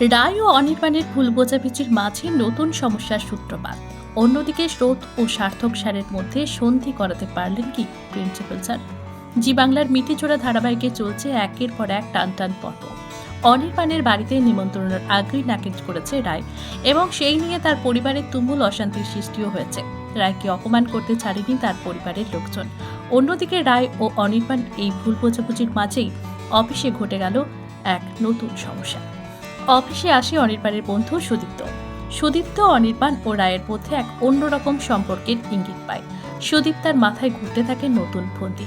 রায় ও অনির্বাণের ভুল বোঝাবুঝির মাঝে নতুন সমস্যার সূত্রপাত। অন্যদিকে স্রোত ও সার্থক সারের মধ্যে সন্ধি করাতে পারলেন কি প্রিন্সিপাল স্যার? জি বাংলার মিটিচোড়া ধারাবাহিকে চলছে একের পর এক টান টান পর্ব। অনির্বাণের বাড়িতে নিমন্ত্রণের আগ্রী নাকেট করেছে রায় এবং সেই নিয়ে তার পরিবারের তুমুল অশান্তির সৃষ্টিও হয়েছে। রায়কে অপমান করতে ছাড়েনি তার পরিবারের লোকজন। অন্যদিকে রায় ও অনির্বাণ এই ভুল বোঝাবুঝির মাঝেই অফিসে ঘটে গেল এক নতুন সমস্যা। অফিসে আসে অনির্বাণের বন্ধু সুদীপ্ত। সুদীপ্ত অনির্বাণ ও রায়ের মধ্যে এক অন্যরকম সম্পর্কের ইঙ্গিত পায়। সুদীপ তার মাথায় ঘুরতে থাকে নতুন ফন্দি।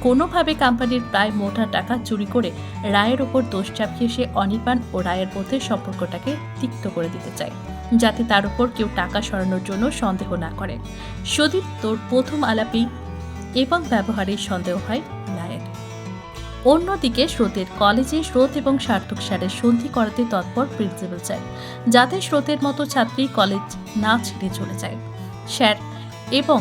কোনোভাবে কোম্পানির প্রায় মোটা টাকা চুরি করে রায়ের ওপর দোষ চাপিয়ে সে অনির্বাণ ও রায়ের মধ্যে সম্পর্কটাকে তিক্ত করে দিতে চায়, যাতে তার উপর কেউ টাকা সরানোর জন্য সন্দেহ না করে। সুদীপ তোর প্রথম আলাপেই এবং ব্যবহারেই সন্দেহ হয় অন্যদিকে স্রোতের কলেজে স্রোত এবং সার্থক স্যারের সন্ধি করাতে তৎপর প্রিন্সিপাল চায় যাতে স্রোতের মতো ছাত্রী কলেজ না ছেড়ে চলে যায়। স্যার, এবং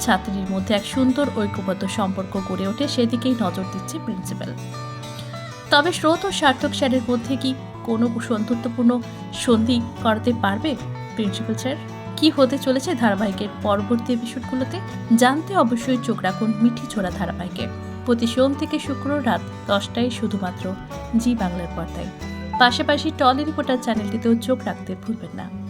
ছাত্রীর মধ্যে এক সুন্দর ঐক্যবদ্ধ সম্পর্ক গড়ে ওঠে সেদিকেই নজর দিচ্ছে প্রিন্সিপাল। তবে স্রোত ও সার্থক স্যারের মধ্যে কি কোনো সন্তুষ্টপূর্ণ সন্ধি করাতে পারবে? প্রিন্সিপাল স্যার, কি হতে চলেছে ধারাবাহিকের পরবর্তী এপিসোডগুলোতে জানতে অবশ্যই চোখ রাখুন মিঠি ছোড়া ধারাবাহিকে। প্রতি সোম থেকে শুক্র রাত দশটায় শুধুমাত্র জি বাংলার পর্দায়। পাশাপাশি টলি রিপোর্টার চ্যানেলটিতেও চোখ রাখতে ভুলবেন না।